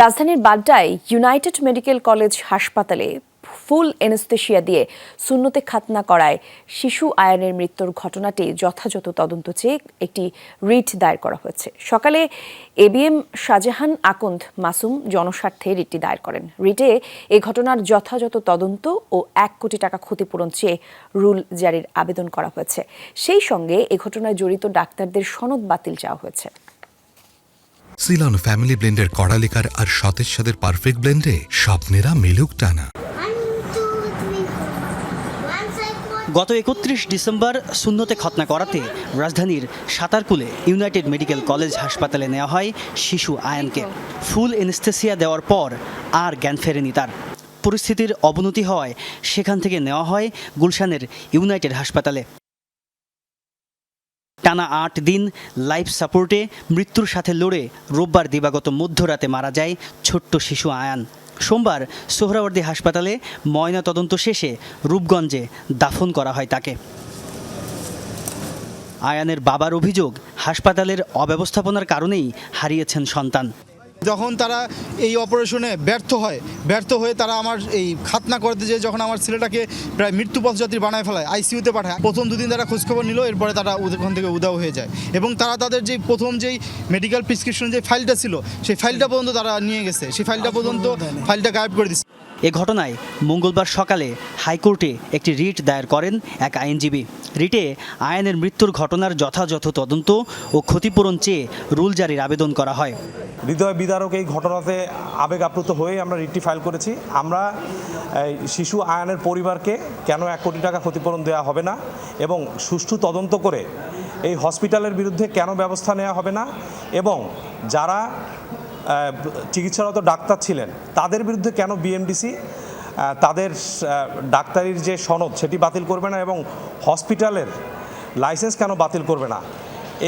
রাজধানীর বাড্ডায় United medical college হাসপাতালে ফুল anaesthesia দিয়ে শূন্যতে খাতনা করায় শিশু আয়নের মৃত্যুর ঘটনাটি যথাযথ তদন্ত চেয়ে একটি রিট দায়ের করা হয়েছে। সকালে এবিএম শাহজাহান আকন্দ মাসুম জনস্বার্থে রিটটি দায়ের করেন। রিটে এ ঘটনার যথাযথ তদন্ত ও এক কোটি টাকা ক্ষতিপূরণ চেয়ে রুল জারির আবেদন করা হয়েছে। সেই সঙ্গে এ ঘটনায় জড়িত ডাক্তারদের সনদ বাতিল চাওয়া হয়েছে। সিলন ফ্যামিলি ব্লেন্ডের কড়ালিকার আর সতেজ সাদের পারফেক্ট ব্লেন্ডে স্বপ্নেরা মেলুক টানা. গত একত্রিশ ডিসেম্বর শূন্যতে খতনা করাতে রাজধানীর সাতারকুলে ইউনাইটেড মেডিকেল কলেজ হাসপাতালে নেওয়া হয় শিশু আয়ানকে। ফুল এনেস্থেসিয়া দেওয়ার পর আর জ্ঞান ফেরেনি তার। পরিস্থিতির অবনতি হওয়ায় সেখান থেকে নেওয়া হয় গুলশানের ইউনাইটেড হাসপাতালে। টানা আট দিন লাইফ সাপোর্টে মৃত্যুর সাথে লড়ে রোববার দিবাগত মধ্যরাতে মারা যায় ছোট্ট শিশু আয়ান। সোমবার সোহরাওয়ার্দী হাসপাতালে ময়না তদন্ত শেষে রূপগঞ্জে দাফন করা হয় তাকে। আয়ানের বাবার অভিযোগ, হাসপাতালের অব্যবস্থাপনার কারণেই হারিয়েছেন সন্তান। যখন তারা এই অপারেশনে ব্যর্থ হয় ব্যর্থ হয়ে তারা আমার এই খাতনা করতে যেয়ে যখন আমার ছেলেটাকে প্রায় মৃত্যু পথযাত্রী বানায় ফেলায় আইসিউতে পাঠায় প্রথম দুদিন তারা খোঁজখবর নিল এরপরে তারা ওখান থেকে উদাও হয়ে যায়। এবং তারা তাদের যে প্রথম যেই মেডিকেল প্রেসক্রিপশন যে ফাইলটা ছিল সেই ফাইলটা পর্যন্ত তারা নিয়ে গেছে। সেই ফাইলটা পর্যন্ত ফাইলটা গায়েব করে দিচ্ছে এ ঘটনায় মঙ্গলবার সকালে হাইকোর্টে একটি রিট দায়ের করেন এক আইনজীবী। রিটে আয়নের মৃত্যুর ঘটনার যথাযথ তদন্ত ও ক্ষতিপূরণ চেয়ে রুল জারির আবেদন করা হয়। হৃদয় বিদারক এই ঘটনাতে আবেগ আপ্লুত হয়ে আমরা রিটটি ফাইল করেছি। আমরা শিশু আয়নের পরিবারকে কেন এক কোটি টাকা ক্ষতিপূরণ দেওয়া হবে না এবং সুষ্ঠু তদন্ত করে এই হসপিটালের বিরুদ্ধে কেন ব্যবস্থা নেওয়া হবে না এবং যারা চিকিৎসারত ডাক্তার ছিলেন তাদের বিরুদ্ধে কেন বিএমডিসি তাদের ডাক্তারির যে সনদ সেটি বাতিল করবে না এবং হসপিটালের লাইসেন্স কেন বাতিল করবে না?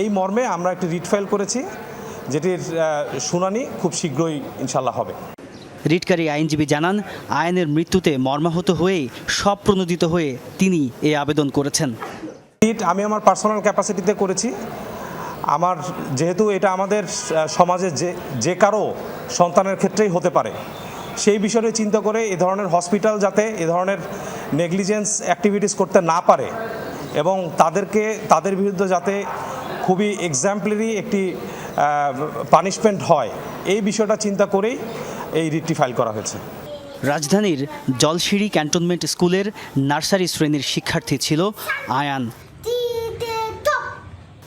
এই মর্মে আমরা একটি রিট ফাইল করেছি যেটির শুনানি খুব শীঘ্রই ইনশাল্লাহ হবে। রিটকারী আইনজীবী জানান আইনের মৃত্যুতে মর্মাহত হয়েই সব প্রণোদিত হয়ে তিনি এই আবেদন করেছেন। রিট আমি আমার পার্সোনাল ক্যাপাসিটিতে করেছি। আমার যেহেতু এটা আমাদের সমাজে যে যে কারও সন্তানের ক্ষেত্রেই হতে পারে, সেই বিষয়ে চিন্তা করে এ ধরনের হসপিটাল যাতে এ ধরনের নেগলিজেন্স অ্যাক্টিভিটিস করতে না পারে এবং তাদেরকে, তাদের বিরুদ্ধে যাতে খুবই এক্সাম্পলারি একটি পানিশমেন্ট হয়, এই বিষয়টা চিন্তা করেই এই রিটটি ফাইল করা হয়েছে রাজধানীর জলসিঁড়ি ক্যান্টনমেন্ট স্কুলের নার্সারি শ্রেণির শিক্ষার্থী ছিল আয়ান.